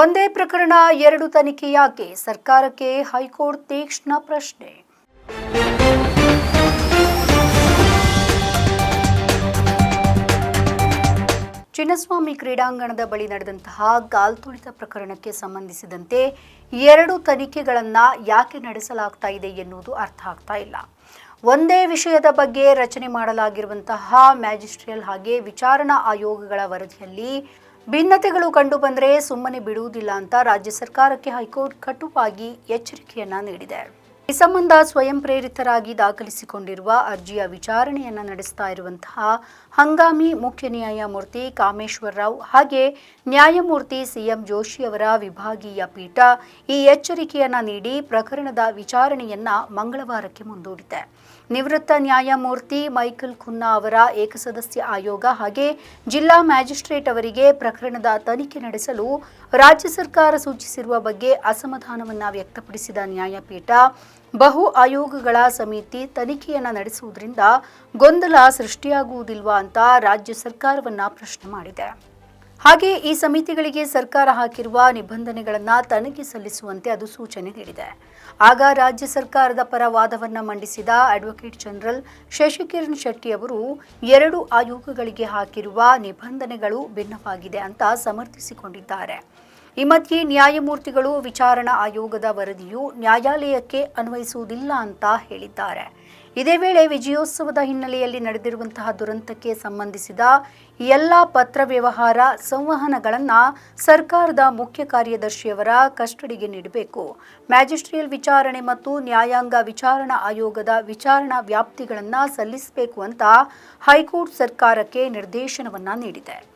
ಒಂದೇ ಪ್ರಕರಣ, ಎರಡು ತನಿಖೆ ಸರ್ಕಾರಕ್ಕೆ ಹೈಕೋರ್ಟ್ ತೀಕ್ಷ್ಣ ಪ್ರಶ್ನೆ. ಚಿನ್ನಸ್ವಾಮಿ ಕ್ರೀಡಾಂಗಣದ ಬಳಿ ನಡೆದಂತಹ ಗಾಲ್ತುಳಿತ ಪ್ರಕರಣಕ್ಕೆ ಸಂಬಂಧಿಸಿದಂತೆ ಎರಡು ತನಿಖೆಗಳನ್ನು ಯಾಕೆ ನಡೆಸಲಾಗ್ತಾ ಇದೆ ಎನ್ನುವುದು ಅರ್ಥ ಆಗ್ತಾ ಇಲ್ಲ. ಒಂದೇ ವಿಷಯದ ಬಗ್ಗೆ ರಚನೆ ಮಾಡಲಾಗಿರುವಂತಹ ಮ್ಯಾಜಿಸ್ಟ್ರಿಯಲ್ ಹಾಗೆ ವಿಚಾರಣಾ ಆಯೋಗಗಳ ವರದಿಯಲ್ಲಿ ಭಿನ್ನತೆಗಳು ಕಂಡುಬಂದರೆ ಸುಮ್ಮನೆ ಬಿಡುವುದಿಲ್ಲ ಅಂತ ರಾಜ್ಯ ಸರ್ಕಾರಕ್ಕೆ ಹೈಕೋರ್ಟ್ ಕಟುವಾಗಿ ಎಚ್ಚರಿಕೆಯನ್ನ ನೀಡಿದೆ. ಈ ಸಂಬಂಧ ಸ್ವಯಂ ಪ್ರೇರಿತರಾಗಿ ದಾಖಲಿಸಿಕೊಂಡಿರುವ ಅರ್ಜಿಯ ವಿಚಾರಣೆಯನ್ನು ನಡೆಸ್ತಾ ಇರುವಂತಹ ಹಂಗಾಮಿ ಮುಖ್ಯ ನ್ಯಾಯಮೂರ್ತಿ ಕಾಮೇಶ್ವರ ರಾವ್ ಹಾಗೆ ನ್ಯಾಯಮೂರ್ತಿ ಸಿಎಂ ಜೋಶಿ ಅವರ ವಿಭಾಗೀಯ ಪೀಠ ಈ ಎಚ್ಚರಿಕೆಯನ್ನು ನೀಡಿ ಪ್ರಕರಣದ ವಿಚಾರಣೆಯನ್ನ ಮಂಗಳವಾರಕ್ಕೆ ಮುಂದೂಡಿದೆ. ನಿವೃತ್ತ ನ್ಯಾಯಮೂರ್ತಿ ಮೈಕಲ್ ಖುನ್ನಾ ಅವರ ಏಕಸದಸ್ಯ ಆಯೋಗ ಹಾಗೆ ಜಿಲ್ಲಾ ಮ್ಯಾಜಿಸ್ಟ್ರೇಟ್ ಅವರಿಗೆ ಪ್ರಕರಣದ ತನಿಖೆ ನಡೆಸಲು ರಾಜ್ಯ ಸರ್ಕಾರ ಸೂಚಿಸಿರುವ ಬಗ್ಗೆ ಅಸಮಾಧಾನವನ್ನು ವ್ಯಕ್ತಪಡಿಸಿದ ನ್ಯಾಯಪೀಠ ಬಹು ಆಯೋಗಗಳ ಸಮಿತಿ ತನಿಖೆಯನ್ನು ನಡೆಸುವುದರಿಂದ ಗೊಂದಲ ಸೃಷ್ಟಿಯಾಗುವುದಿಲ್ವಾ ಅಂತ ರಾಜ್ಯ ಸರ್ಕಾರವನ್ನ ಪ್ರಶ್ನೆ ಮಾಡಿದೆ. ಹಾಗೆ ಈ ಸಮಿತಿಗಳಿಗೆ ಸರ್ಕಾರ ಹಾಕಿರುವ ನಿಬಂಧನೆಗಳನ್ನು ತನಿಖೆ ಸಲ್ಲಿಸುವಂತೆ ಅದು ಸೂಚನೆ ನೀಡಿದೆ. ಆಗ ರಾಜ್ಯ ಸರ್ಕಾರದ ಪರ ವಾದವನ್ನು ಮಂಡಿಸಿದ ಅಡ್ವೊಕೇಟ್ ಜನರಲ್ ಶಶಿಕಿರಣ್ ಶೆಟ್ಟಿ ಅವರು ಎರಡು ಆಯೋಗಗಳಿಗೆ ಹಾಕಿರುವ ನಿಬಂಧನೆಗಳು ಭಿನ್ನವಾಗಿದೆ ಅಂತ ಸಮರ್ಥಿಸಿಕೊಂಡಿದ್ದಾರೆ. ಈ ಮಧ್ಯೆ ನ್ಯಾಯಮೂರ್ತಿಗಳು ವಿಚಾರಣಾ ಆಯೋಗದ ವರದಿಯು ನ್ಯಾಯಾಲಯಕ್ಕೆ ಅನ್ವಯಿಸುವುದಿಲ್ಲ ಅಂತ ಹೇಳಿದ್ದಾರೆ. ಇದೇ ವೇಳೆ ವಿಜಯೋತ್ಸವದ ಹಿನ್ನೆಲೆಯಲ್ಲಿ ನಡೆದಿರುವಂತಹ ದುರಂತಕ್ಕೆ ಸಂಬಂಧಿಸಿದ ಎಲ್ಲ ಪತ್ರ ವ್ಯವಹಾರ ಸಂವಹನಗಳನ್ನು ಸರ್ಕಾರದ ಮುಖ್ಯ ಕಾರ್ಯದರ್ಶಿಯವರ ಕಸ್ಟಡಿಗೆ ನೀಡಬೇಕು. ಮ್ಯಾಜಿಸ್ಟ್ರಿಯಲ್ ವಿಚಾರಣೆ ಮತ್ತು ನ್ಯಾಯಾಂಗ ವಿಚಾರಣಾ ಆಯೋಗದ ವಿಚಾರಣಾ ವ್ಯಾಪ್ತಿಗಳನ್ನು ಸಲ್ಲಿಸಬೇಕು ಅಂತ ಹೈಕೋರ್ಟ್ ಸರ್ಕಾರಕ್ಕೆ ನಿರ್ದೇಶನವನ್ನು ನೀಡಿದೆ.